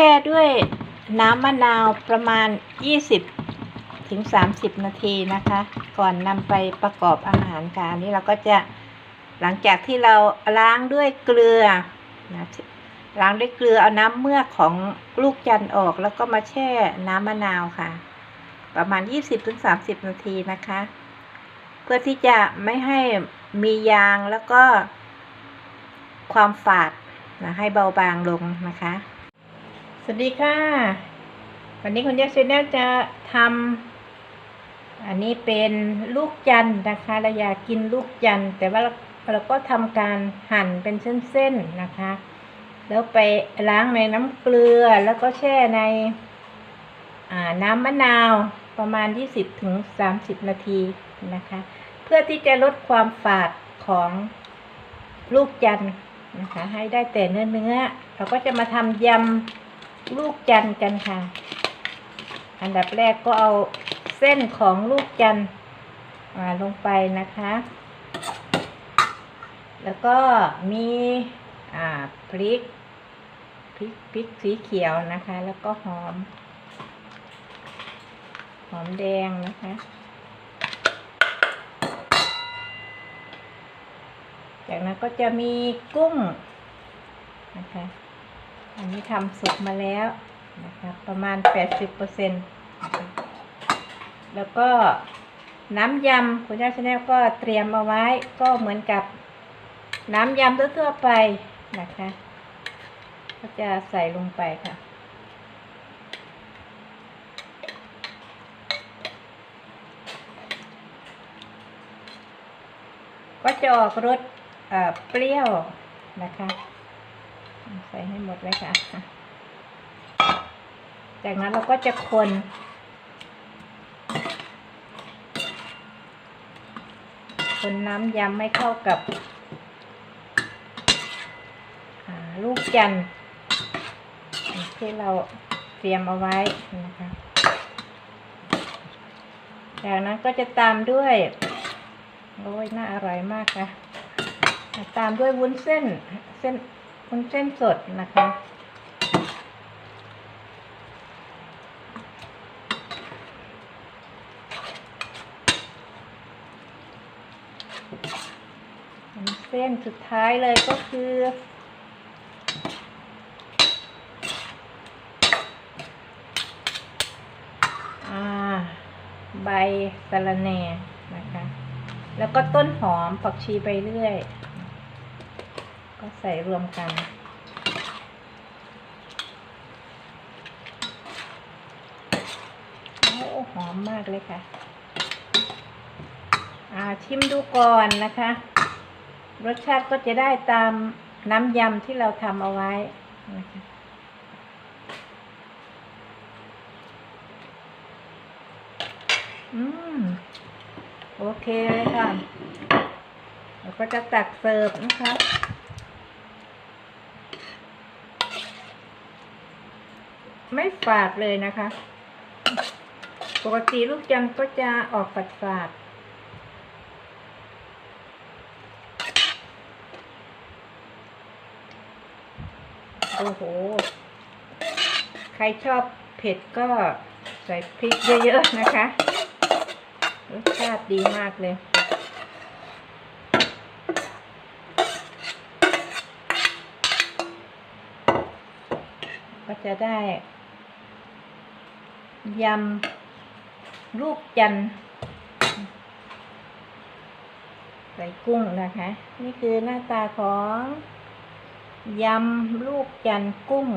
ช่ด้วยน้ำมะนาวประมาณ 20ถึง30 นาทีนะคะ ก่อนนำไปประกอบอาหารค่ะนี้เราก็จะหลังจากที่เราล้างด้วยเกลือนะล้างด้วยเกลือเอาน้ำเมือกของลูกจันทร์ออกแล้วก็มาแช่น้ำมะนาวค่ะ ประมาณ 20-30 นาทีนะคะ เพื่อที่จะไม่ให้มียางแล้วก็ความฝาดนะให้เบาบางลงนะคะ สวัสดีค่ะ วันนี้คุณยาซีแนลจะทำอันนี้เป็นลูกจันนะคะเราอยากกินลูกจันแต่ว่าเราก็ทำการหั่นเป็นเส้นๆนะคะ แล้วไปล้างในน้ำเกลือแล้วก็แช่ในน้ำมะนาวประมาณ 20ถึง30 นาทีนะคะ เพื่อที่จะลดความฝาดของลูกจันนะคะให้ได้แต่เนื้อเนื้อ เราก็จะมาทำยำ ลูกจันกันค่ะ อันดับแรกก็เอาเส้นของลูกจันทร์อ่าลงไปนะคะ แล้วก็มีอ่าพริกพริกพริกสีเขียวนะคะ แล้วก็หอม หอมแดงนะคะ จากนั้นก็จะมีกุ้งนะคะ อันนี้ทำสุกมาแล้วนะคะประมาณ 80%นะคะแล้วก็น้ำยำคุณย่าชาแนลก็เตรียมเอาไว้ก็เหมือนกับน้ำยำทั่วๆไปนะคะ ก็จะใส่ลงไปค่ะ ก็จะออกรสเปรี้ยวนะคะ ใส่ให้หมดเลยค่ะ จากนั้นเราก็จะคนคนน้ำยำไม่เข้ากับลูกจันที่เราเตรียมเอาไว้นะคะ จากนั้นก็จะตามด้วยโอ้ยน่าอร่อยมากค่ะ ตามด้วยวุ้นเส้นเส้น วุ้นเส้นสดนะคะ เส้นสุดท้ายเลยก็คือใบสะระแหน่นะคะ แล้วก็ต้นหอมผักชีไปเรื่อย ก็ใส่รวมกัน โอ้หอมมากเลยค่ะ อ่าชิมดูก่อนนะคะ รสชาติก็จะได้ตามน้ำยำที่เราทำเอาไว้นะคะอืม โอเคเลยค่ะแล้วก็จะตักเสิร์ฟนะคะ ไม่ฝาดเลยนะคะ ปกติลูกจันก็จะออกฝาดฝาดๆโอ้โห ใครชอบเผ็ดก็ใส่พริกเยอะๆนะคะ รสชาติดีมากเลยก็จะได้ ยำลูกจันใส่กุ้งนะคะ นี่คือหน้าตาของยำลูกจันกุ้ง